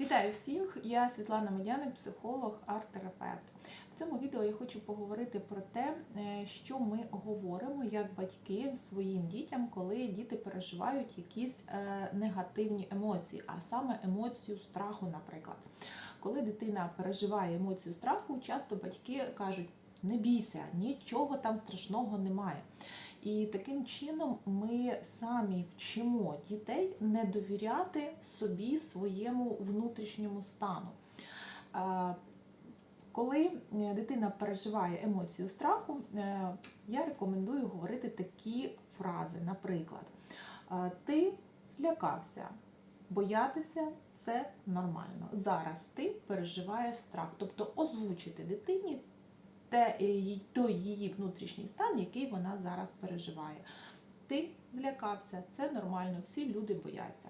Вітаю всіх! Я Світлана Медяник, психолог, арт-терапевт. В цьому відео я хочу поговорити про те, е, що ми говоримо як батьки своїм дітям, коли діти переживають якісь е, негативні емоції, а саме емоцію страху, наприклад. Коли дитина переживає емоцію страху, часто батьки кажуть: не бійся, нічого там страшного немає. І таким чином ми самі вчимо дітей не довіряти собі, своєму внутрішньому стану. Е, Коли е, дитина переживає емоцію страху, е, я рекомендую говорити такі фрази. Наприклад, ти злякався, боятися це нормально. Зараз ти переживаєш страх, тобто озвучити дитині те, е, той її внутрішній стан, який вона зараз переживає. Ти злякався, це нормально, всі люди бояться.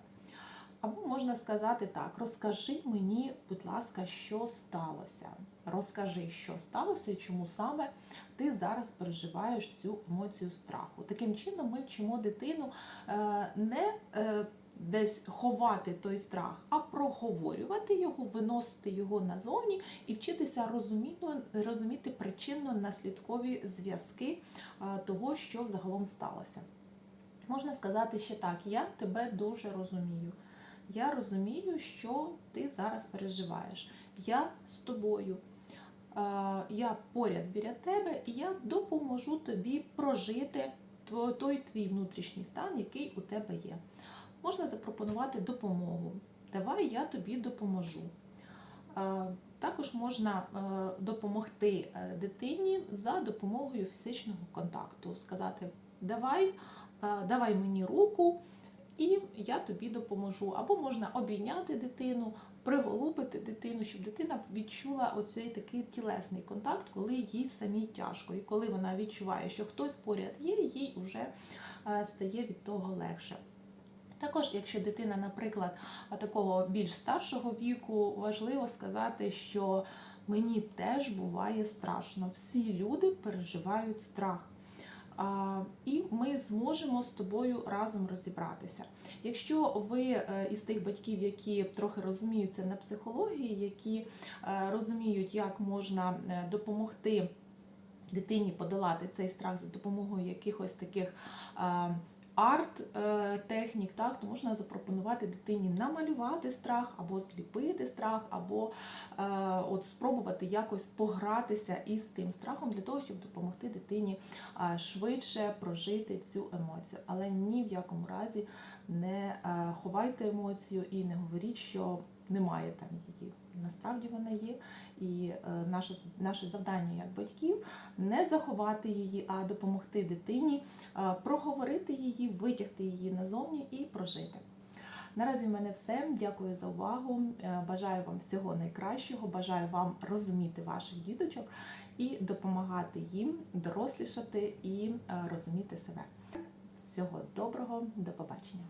Або можна сказати так: розкажи мені, будь ласка, що сталося. Розкажи, що сталося і чому саме ти зараз переживаєш цю емоцію страху. Таким чином, ми вчимо дитину е, не е, десь ховати той страх, а проговорювати його, виносити його назовні і вчитися розуміти, розуміти причинно-наслідкові зв'язки е, того, що загалом сталося. Можна сказати ще так: я тебе дуже розумію. Я розумію, що ти зараз переживаєш. Я з тобою. Е, Я поряд біля тебе, і я допоможу тобі прожити той твій внутрішній стан, який у тебе є. Можна запропонувати допомогу. Давай я тобі допоможу. Е, Також можна е, допомогти е, дитині за допомогою фізичного контакту. Сказати, давай, давай мені руку, і я тобі допоможу. Або можна обійняти дитину, приголубити дитину, щоб дитина відчула оцей такий тілесний контакт, коли їй самій тяжко. І коли вона відчуває, що хтось поряд є, їй вже стає від того легше. Також, якщо дитина, наприклад, такого більш старшого віку, важливо сказати, що мені теж буває страшно. Всі люди переживають страх. І ми зможемо з тобою разом розібратися. Якщо ви е, із тих батьків, які трохи розуміються на психології, які е, розуміють, як можна е, допомогти дитині подолати цей страх за допомогою якихось таких арт-технік, так, то можна запропонувати дитині намалювати страх, або зліпити страх, або е, от спробувати якось погратися із тим страхом для того, щоб допомогти дитині е, швидше прожити цю емоцію. Але ні в якому разі не е, ховайте емоцію і не говоріть, що немає там її. Насправді вона є, і е, наше, наше завдання як батьків не заховати її, а допомогти дитині е, проговорити її, витягти її назовні і прожити. Наразі в мене все. Дякую за увагу. Е, Бажаю вам всього найкращого. Бажаю вам розуміти ваших діточок і допомагати їм дорослішати і розуміти себе. Всього доброго, до побачення.